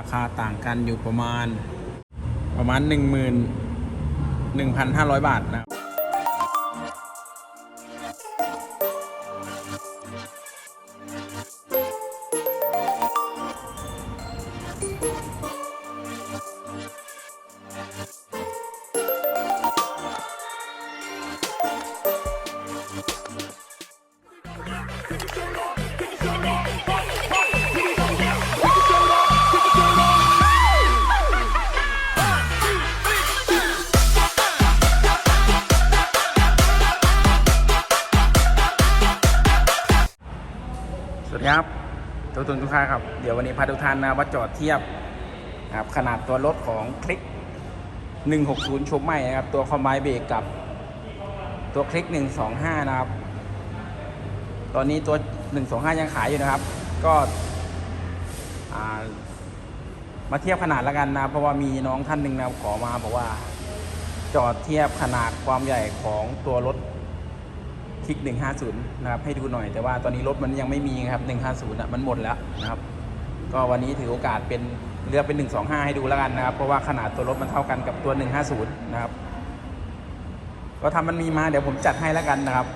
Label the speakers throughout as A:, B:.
A: ราคาต่างกันอยู่ประมาณประมาณ1 1 1,500 บาทนะครับ ทุกทุนทุกท่านครับ เดี๋ยววันนี้พาทุกท่านนะว่าจอดเทียบครับขนาดตัวรถของคลิก 160 ชมใหม่นะครับ ตัวคอมไบเบรกกับตัวคลิก 125 นะครับ ตอนนี้ตัว 125 ยังขายอยู่นะครับ ก็มาเทียบขนาดแล้วกันนะ เพราะว่ามีน้องท่านหนึ่งนะขอมาบอกว่าจอดเทียบขนาดความใหญ่ของตัวรถ คลิก 150 นะครับ ให้ดูหน่อยแต่ว่าตอนนี้รถมันยังไม่มีครับ 150อะมันหมดแล้วนะครับ ก็วันนี้ถือโอกาสเป็นเลือกเป็น 125 ให้ดูแล้วกันนะครับ เพราะว่าขนาดตัวรถมันเท่ากันกับตัว 150 นะครับ ก็ทำมันมีมาเดี๋ยวผมจัดให้แล้วกันนะครับ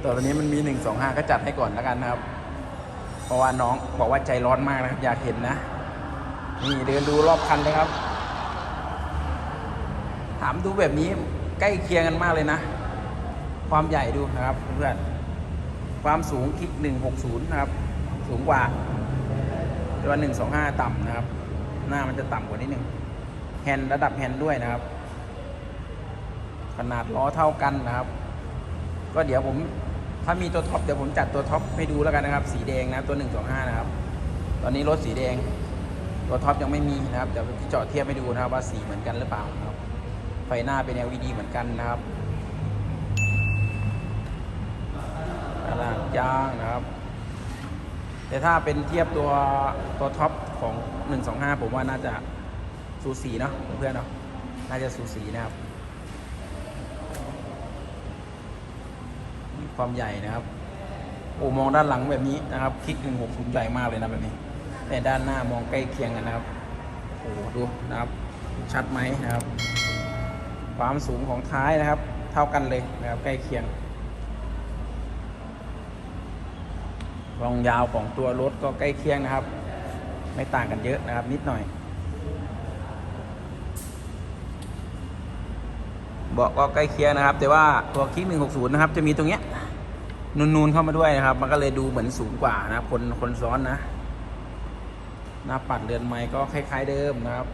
A: แต่วันนี้มันมี 125 ก็จัดให้ก่อนแล้วกันนะครับ เพราะว่าน้องบอกว่าใจร้อนมากนะครับ อยากเห็นนะ นี่เดินดูรอบคันเลยครับ ถามดูแบบนี้ใกล้เคียงกันมากเลยนะ ความใหญ่ดูนะครับเพื่อนความสูงคลิก 160 นะครับ สูงกว่าแต่ว่า125 ต่ำนะครับ หน้ามันจะต่ำกว่านิดนึงแฮนด์ระดับแฮนด์ด้วยนะครับ ขนาดล้อเท่ากันนะครับ ก็เดี๋ยวผมถ้ามีตัวท็อปเดี๋ยวผมจัดตัวท็อปให้ดูแล้วกันนะครับ สีแดงนะตัว 125 นะครับ ตอนนี้รถสีแดง ตัวท็อปยังไม่มีนะครับเดี๋ยวจะจอดเทียบให้ดูนะครับว่าสีเหมือนกันหรือเปล่านะครับไฟหน้าเป็น LED เหมือนกันนะครับ ยางนะครับ แต่ถ้าเป็นเทียบตัวตัวท็อปของ 125 ผมว่าน่าจะสูสีเนาะเพื่อนเนาะน่าจะสูสีนะครับ ความใหญ่นะครับโอ้มองด้านหลังแบบนี้นะครับ คลิก 160 ใหญ่มากเลยนะแบบนี้ แต่ด้านหน้ามองใกล้เคียงกันนะครับโอ้ดูนะครับ ชัดไหมนะครับ ความสูงของท้ายนะครับ เท่ากันเลยนะครับ ใกล้เคียง ความยาวของตัวรถก็ใกล้เคียงนะครับ ไม่ต่างกันเยอะนะครับ นิดหน่อย เบอกก็ใกล้เคียงนะครับ แต่ว่าตัวคลิก160 นะครับ จะมีตรงเนี้ยนูนๆเข้ามาด้วยนะครับ มันก็เลยดูเหมือนสูงกว่านะครับคนคนซ้อนนะหน้าปัดเรือนไม้ก็คล้าย ๆ เดิมนะครับ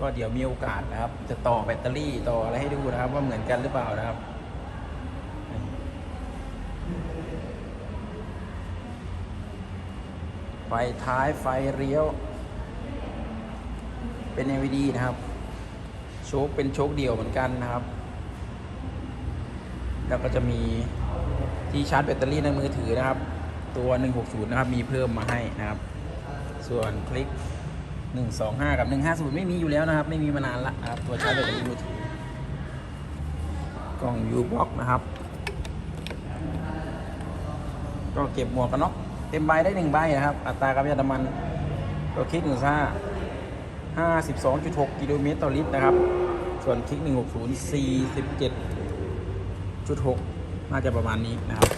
A: ก็เดี๋ยวมีโอกาสนะครับ จะต่อแบตเตอรี่ต่ออะไรให้ดูนะครับ ว่าเหมือนกันหรือเปล่านะครับ ไฟท้ายไฟเลี้ยว เป็น LED นะครับ โชคเป็นโชคเดี่ยวเหมือนกันนะครับ แล้วก็จะมีที่ชาร์จแบตเตอรี่ในมือถือนะครับ ตัว 160 นะครับ มีเพิ่มมาให้นะครับ ส่วนคลิก 125 กับ 150 ไม่มีอยู่แล้วนะครับ ไม่มีมานานละนะครับ ตัวชาร์จแบตเตอรี่มือถือกล่อง U box นะครับ ก็เก็บหมวกกันน็อก เต็มใบได้หนึ่งใบนะครับ อัตราการประหยัดน้ำมันตัวคลิกหนึ่งซ่าห้าสิบสองจุดหกกิโลเมตรต่อลิตรนะครับ ส่วนคลิกหนึ่งหกศูนย์สี่สิบเจ็ดจุดหกน่าจะประมาณนี้นะครับ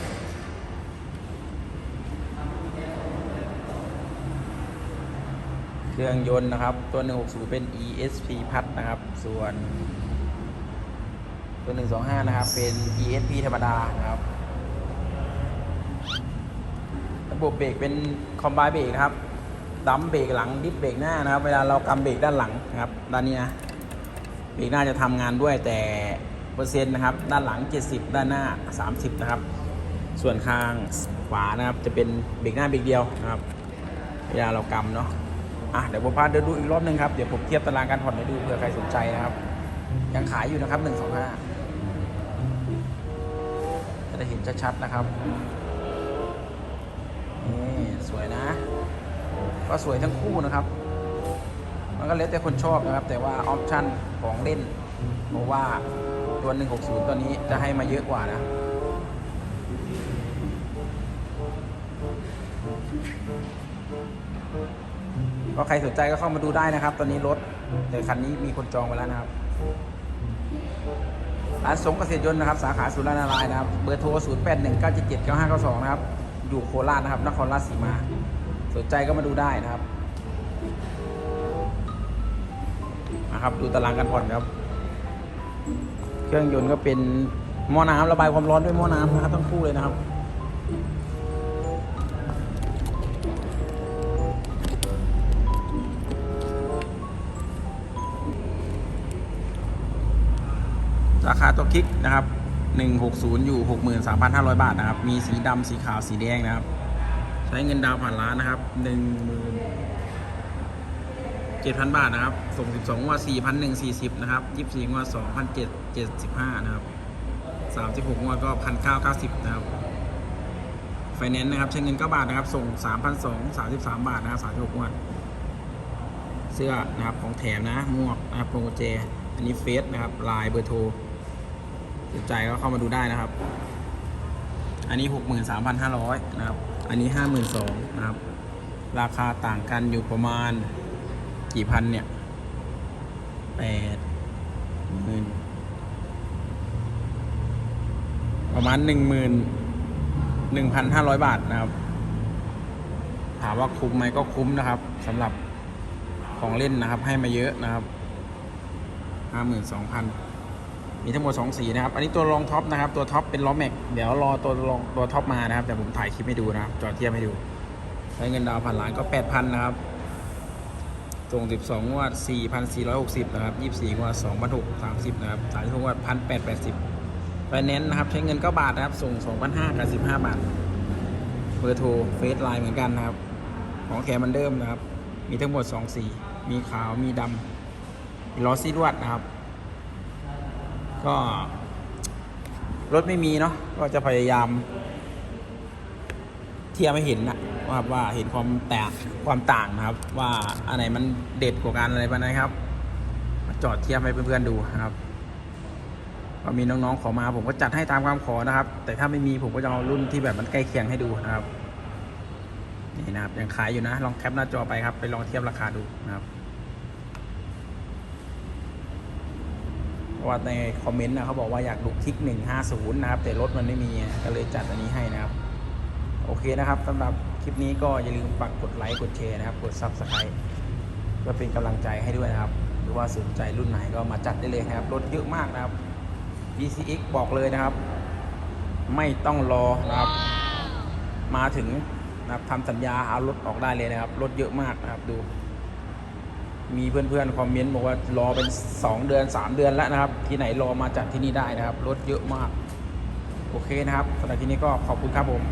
A: เครื่องยนต์นะครับ ตัว 160 เป็น ESP พัดนะครับ ส่วน ตัว 125 นะครับ เป็น ESP ธรรมดานะครับ ระ บบเบรกเป็นคอมไบเบรกนะครับดัมเบรกหลังดิฟเบรกหน้านะครับ เวลาเรากำเบรกด้านหลังนะครับ ด้านนี้นะเบรกหน้าจะทำงานด้วยแต่เปอร์เซ็นต์นะครับ ด้านหลัง 70 ด้านหน้า 30 นะครับ ส่วนข้างขวานะครับ จะเป็นเบรกหน้าเบรกเดียวนะครับ เวลาเรากำเนาะอะเดี๋ยวผมพาเดินดูอีกรอบหนึงครับ เดี๋ยวผมเทียบตารางการผ่อนให้ดูเผื่อใครสนใจนะครับ ยังขายอยู่นะครับ125จะได้เห็นชัดๆนะครับ นี่สวยนะ ก็สวยทั้งคู่นะครับ มันก็แล้วแต่คนชอบนะครับ แต่ว่าออปชั่นของเล่นบอกว่าตัว 160 ตัวนี้จะให้มาเยอะกว่านะก็ใครสนใจก็เข้ามาดูได้นะครับ ตอนนี้รถแต่คันนี้มีคนจองไปแล้วนะครับร้านสงเกษตรยนต์นะครับ สาขาสุรนารายนะครับ เบอร์โทร 0 8 1 9 7 7 9 5 9 2 นะครับ อยู่โคราชนะครับ นครราชสีมา สนใจก็มาดูได้นะครับนะครับดูตารางการผ่อนครับ เครื่องยนต์ก็เป็นหม้อน้ำระบายความร้อนด้วยหม้อน้ำนะครับทั้งคู่เลยนะครับราคาตัวคลิกนะครับ 160 อยู่ 63,500 บาทนะครับ มีสีดำสีขาวสีแดงนะครับ ใช้เงินดาวผ่านร้านนะครับ17,000 บาทนะครับส่ง12งวด4,140 นะครับ 24งวด2,775 นะครับ 36งวดก็ 1,990 นะครับ ไฟแนนซ์นะครับ ใช้เงิน9บาทนะครับ ส่ง 3,233 บาทนะครับ36งวดเสื้อนะครับของแถมนะหมวกนะครับโปรโมเจอันนี้เฟซนะครับลน์เบอร์โทร สนใจก็เข้ามาดูได้นะครับ อันนี้ 63,500 นะครับ อันนี้ 52,000นะครับ ราคาต่างกันอยู่ประมาณกี่พันเนี่ยแปดหมื่นประมาณหนึ่งหมื่นหนึ่งพันห้าร้อยบาทนะครับ ถามว่าคุ้มไหมก็คุ้มนะครับสำหรับของเล่นนะครับ ให้มาเยอะนะครับห้าหมื่นสองพัน มีทั้งหมดสองสีนะครับ อันนี้ตัวรองท็อปนะครับ ตัวท็อปเป็นล้อแม็ก เดี๋ยวรอตัวรองตัวท็อปมานะครับ แต่ผมถ่ายคลิปให้ดูนะครับ จอเทียบให้ดู ใช้เงินดาวน์ผ่านร้านก็แปดพันะครับส่ง12งวด4,460นะครับ24งวด2,630นะครับ36งวด1,880ไฟแนนซ์นะครับ ใช้เงิน9บาทนะครับ ส่ง2,500กับ15บาท เบอร์โทรเฟซไลน์เหมือนกันนะครับ ของแถมเหมันเดิมนะครับ มีทั้งหมด2สี มีขาว มีดำมีล้อซีดวดนะครับ ก็รถไม่มีเนาะก็จะพยายาม เทียบให้เห็นนะว่าว่าเห็นความแตกความต่างนะครับ ว่าอันไหนมันเด็ดกว่ากันอะไรบ้างนะครับ มาจอดเทียบให้เพื่อนๆดูนะครับก็มีน้องๆขอมาผมก็จัดให้ตามความขอนะครับ แต่ถ้าไม่มีผมก็จะเอารุ่นที่แบบมันใกล้เคียงให้ดูนะครับนี่นะครับยังขายอยู่นะ ลองแคปหน้าจอไปครับ ไปลองเทียบราคาดูนะครับเพราะ ว่าในคอมเมนต์นะเขาบอกว่าอยากดูคลิก 150 นะครับ แต่รถมันไม่มีก็เลยจัดอันนี้ให้นะครับ โอเคนะครับสำหรับคลิปนี้ก็อย่าลืมฝากกดไลค์กดแชร์นะครับ กด Subscribe เพื่อเป็นกำลังใจให้ด้วยนะครับ หรือว่าสนใจรุ่นไหนก็มาจัดได้เลยนะครับ รถเยอะมากนะครับ VCX บอกเลยนะครับ ไม่ต้องรอนะครับ มาถึงนะครับทำสัญญาเอารถออกได้เลยนะครับ รถเยอะมากนะครับดู มีเพื่อนๆคอมเมนต์บอกว่ารอเป็น 2 เดือน 3 เดือนแล้วนะครับ ที่ไหนรอมาจัดที่นี่ได้นะครับรถเยอะมาก โอเคนะครับสำหรับที่นี้ก็ขอบคุณครับผม